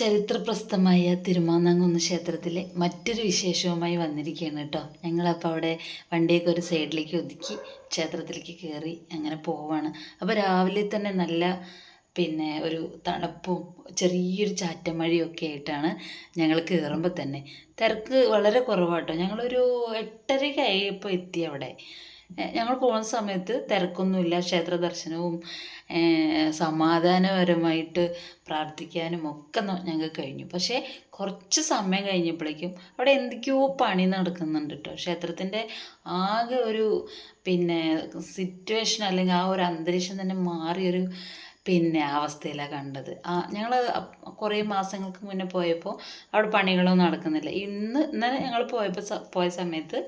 ചരിത്രപ്രസിദ്ധമായ തിരുമാന്നാങ്കുന്ന് ക്ഷേത്രത്തിലെ മറ്റൊരു വിശേഷവുമായി വന്നിരിക്കുകയാണ് കേട്ടോ. ഞങ്ങളപ്പോൾ അവിടെ വണ്ടിയൊക്കെ ഒരു സൈഡിലേക്ക് ഒതുക്കി ക്ഷേത്രത്തിലേക്ക് കയറി അങ്ങനെ പോവാണ്. അപ്പോൾ രാവിലെ തന്നെ നല്ല പിന്നെ ഒരു തണുപ്പും ചെറിയൊരു ചാറ്റമഴയൊക്കെ ആയിട്ടാണ് ഞങ്ങൾ കയറുമ്പോൾ തന്നെ. തിരക്ക് വളരെ കുറവാട്ടോ ഞങ്ങളൊരു എട്ടരയ്ക്ക് ആയപ്പോൾ എത്തി അവിടെ. ഞങ്ങൾ പോകുന്ന സമയത്ത് തിരക്കൊന്നുമില്ല. ക്ഷേത്ര ദർശനവും സമാധാനപരമായിട്ട് പ്രാർത്ഥിക്കാനും ഒക്കെ ഞങ്ങൾക്ക് കഴിഞ്ഞു. പക്ഷേ കുറച്ച് സമയം കഴിഞ്ഞപ്പോഴേക്കും അവിടെ എന്തൊക്കെയോ പണി നടക്കുന്നുണ്ട് കേട്ടോ ക്ഷേത്രത്തിന്റെ ആകെ ഒരു പിന്നെ സിറ്റുവേഷൻ അല്ലെങ്കിൽ ആ ഒരു അന്തരീക്ഷം തന്നെ മാറിയൊരു പിന്നെ അവസ്ഥയിലാണ് കണ്ടത്. ഞങ്ങൾ കുറേ മാസങ്ങൾക്ക് മുന്നേ പോയപ്പോൾ അവിടെ പണികളൊന്നും നടക്കുന്നില്ല. ഇന്ന് ഇന്നലെ ഞങ്ങൾ പോയപ്പോൾ പോയ സമയത്ത്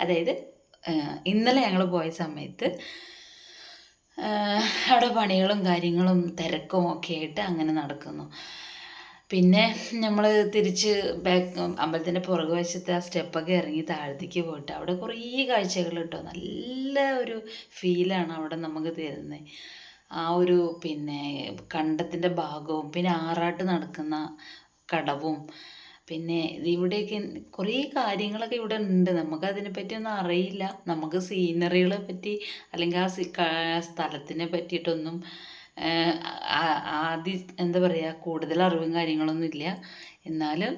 അതായത് ഇന്നലെ ഞങ്ങൾ പോയ സമയത്ത് അവിടെ പണികളും കാര്യങ്ങളും തിരക്കും ഒക്കെ ആയിട്ട് അങ്ങനെ നടക്കുന്നു. പിന്നെ നമ്മൾ തിരിച്ച് ബാക്ക് അമ്പലത്തിന്റെ പുറകുവശത്ത് ആ സ്റ്റെപ്പൊക്കെ ഇറങ്ങി താഴത്തേക്ക് പോയിട്ട് അവിടെ കുറേ കാഴ്ചകൾ കിട്ടും. നല്ല ഒരു ഫീലാണ് അവിടെ നമുക്ക് തരുന്നത് ആ ഒരു പിന്നെ കണ്ടത്തിന്റെ ഭാഗവും പിന്നെ ആറാട്ട് നടക്കുന്ന കടവും പിന്നെ ഇവിടെയൊക്കെ കുറേ കാര്യങ്ങളൊക്കെ ഇവിടെ ഉണ്ട്. നമുക്ക് അതിനെപ്പറ്റി ഒന്നും അറിയില്ല. നമുക്ക് സീനറികളെ പറ്റി അല്ലെങ്കിൽ ആ സ്ഥലത്തിനെ പറ്റിയിട്ടൊന്നും ആദ്യ എന്താ പറയുക കൂടുതൽ അറിവും കാര്യങ്ങളൊന്നും ഇല്ല. എന്നാലും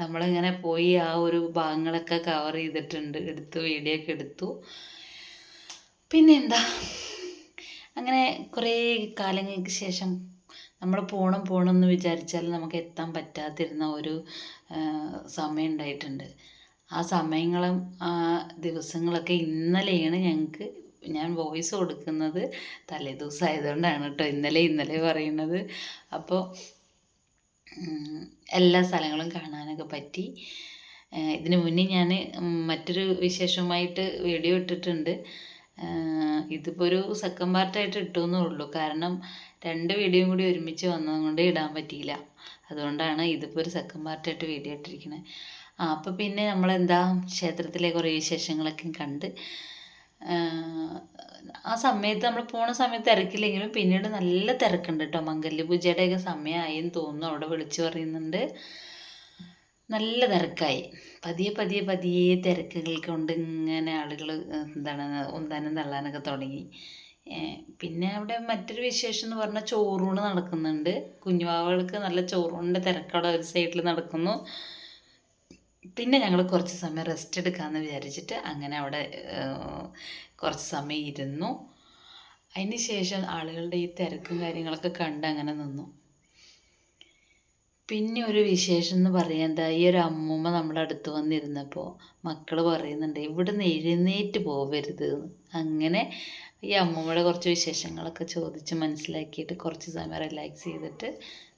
നമ്മളിങ്ങനെ പോയി ആ ഒരു ഭാഗങ്ങളൊക്കെ കവർ ചെയ്തിട്ടുണ്ട്. എടുത്തു വീഡിയോ ഒക്കെ എടുത്തു. പിന്നെന്താ? അങ്ങനെ കുറേ കാലങ്ങൾക്ക് ശേഷം നമ്മൾ പോകണം പോകണം എന്ന് വിചാരിച്ചാൽ നമുക്ക് എത്താൻ പറ്റാതിരുന്ന ഒരു സമയം ഉണ്ടായിട്ടുണ്ട്. ആ സമയങ്ങളും ആ ദിവസങ്ങളൊക്കെ ഇന്നലെയാണ് ഞങ്ങൾക്ക് ഞാൻ വോയിസ് കൊടുക്കുന്നത്. തലേദിവസം ആയതുകൊണ്ടാണ് കേട്ടോ ഇന്നലെ ഇന്നലെ പറയുന്നത്. അപ്പോൾ എല്ലാ സ്ഥലങ്ങളും കാണാനൊക്കെ പറ്റി. ഇതിനു മുന്നേ ഞാൻ മറ്റൊരു വിശേഷമായിട്ട് വീഡിയോ ഇട്ടിട്ടുണ്ട്. ഇതിപ്പോൾ ഒരു സെക്കൻഡ് പാർട്ടായിട്ട് ഇട്ടുവെന്നേ ഉള്ളൂ. കാരണം രണ്ട് വീഡിയോയും കൂടി ഒരുമിച്ച് വന്നതുകൊണ്ട് ഇടാൻ പറ്റിയില്ല. അതുകൊണ്ടാണ് ഇതിപ്പോൾ ഒരു സെക്കൻഡ് പാർട്ടായിട്ട് വീഡിയോ ഇട്ടിരിക്കുന്നത് ആ അപ്പോൾ പിന്നെ നമ്മളെന്താ ക്ഷേത്രത്തിലെ കുറേ വിശേഷങ്ങളൊക്കെ കണ്ട് ആ സമയത്ത് നമ്മൾ പോണ സമയത്ത് തിരക്കില്ലെങ്കിലും പിന്നീട് നല്ല തിരക്കുണ്ട് കേട്ടോ മംഗല്യ പൂജയുടെയൊക്കെ സമയമായെന്ന് തോന്നുന്നു. അവിടെ വിളിച്ചു പറയുന്നുണ്ട്. നല്ല തിരക്കായി. പതിയെ പതിയെ പതിയെ തിരക്കുകൾ കൊണ്ട് ഇങ്ങനെ ആളുകൾ എന്താണ് ഒന്നാനും തള്ളാനൊക്കെ തുടങ്ങി. പിന്നെ അവിടെ മറ്റൊരു വിശേഷം എന്ന് പറഞ്ഞാൽ ചോറൂണ് നടക്കുന്നുണ്ട്. കുഞ്ഞുവാവകൾക്ക് നല്ല ചോറൂണിന്റെ തിരക്കവിടെ ഒരു സൈഡിൽ നടക്കുന്നു. പിന്നെ ഞങ്ങൾ കുറച്ച് സമയം റെസ്റ്റ് എടുക്കാമെന്ന് വിചാരിച്ചിട്ട് അങ്ങനെ അവിടെ കുറച്ച് സമയം ഇരുന്നു. അതിന് ശേഷം ആളുകളുടെ ഈ തിരക്കും കാര്യങ്ങളൊക്കെ കണ്ട് അങ്ങനെ നിന്നു. പിന്നെ ഒരു വിശേഷം എന്ന് പറയാൻ ഈ ഒരു അമ്മൂമ്മ നമ്മുടെ അടുത്ത് വന്നിരുന്നപ്പോൾ മക്കൾ പറയുന്നുണ്ട് ഇവിടുന്ന് എഴുന്നേറ്റ് പോവരുത് അങ്ങനെ ഈ അമ്മൂമ്മയുടെ കുറച്ച് വിശേഷങ്ങളൊക്കെ ചോദിച്ച് മനസ്സിലാക്കിയിട്ട് കുറച്ച് സമയം റിലാക്സ് ചെയ്തിട്ട്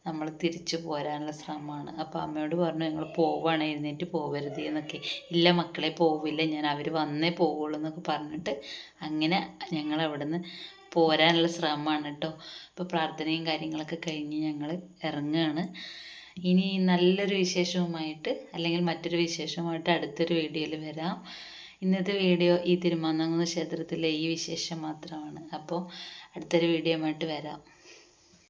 നമ്മൾ തിരിച്ചു പോരാനുള്ള ശ്രമമാണ്. അപ്പോൾ അമ്മയോട് പറഞ്ഞു ഞങ്ങൾ പോവാണ് എഴുന്നേറ്റ് പോവരുത് എന്നൊക്കെ. ഇല്ല മക്കളെ പോവില്ല ഞാൻ അവർ വന്നേ പോവുള്ളൂ എന്നൊക്കെ പറഞ്ഞിട്ട് അങ്ങനെ ഞങ്ങൾ അവിടുന്ന് പോരാനുള്ള ശ്രമമാണ് കേട്ടോ. ഇപ്പോൾ പ്രാർത്ഥനയും കാര്യങ്ങളൊക്കെ കഴിഞ്ഞ് ഞങ്ങൾ ഇറങ്ങുകയാണ് ഇനി നല്ലൊരു വിശേഷവുമായിട്ട് അല്ലെങ്കിൽ മറ്റൊരു വിശേഷവുമായിട്ട് അടുത്തൊരു വീഡിയോയിൽ വരാം. ഇന്നത്തെ വീഡിയോ ഈ തിരുമാന്നാങ്കുന്ന് ക്ഷേത്രത്തിലെ ഈ വിശേഷം മാത്രമാണ്. അപ്പോൾ അടുത്തൊരു വീഡിയോ ആയിട്ട് വരാം.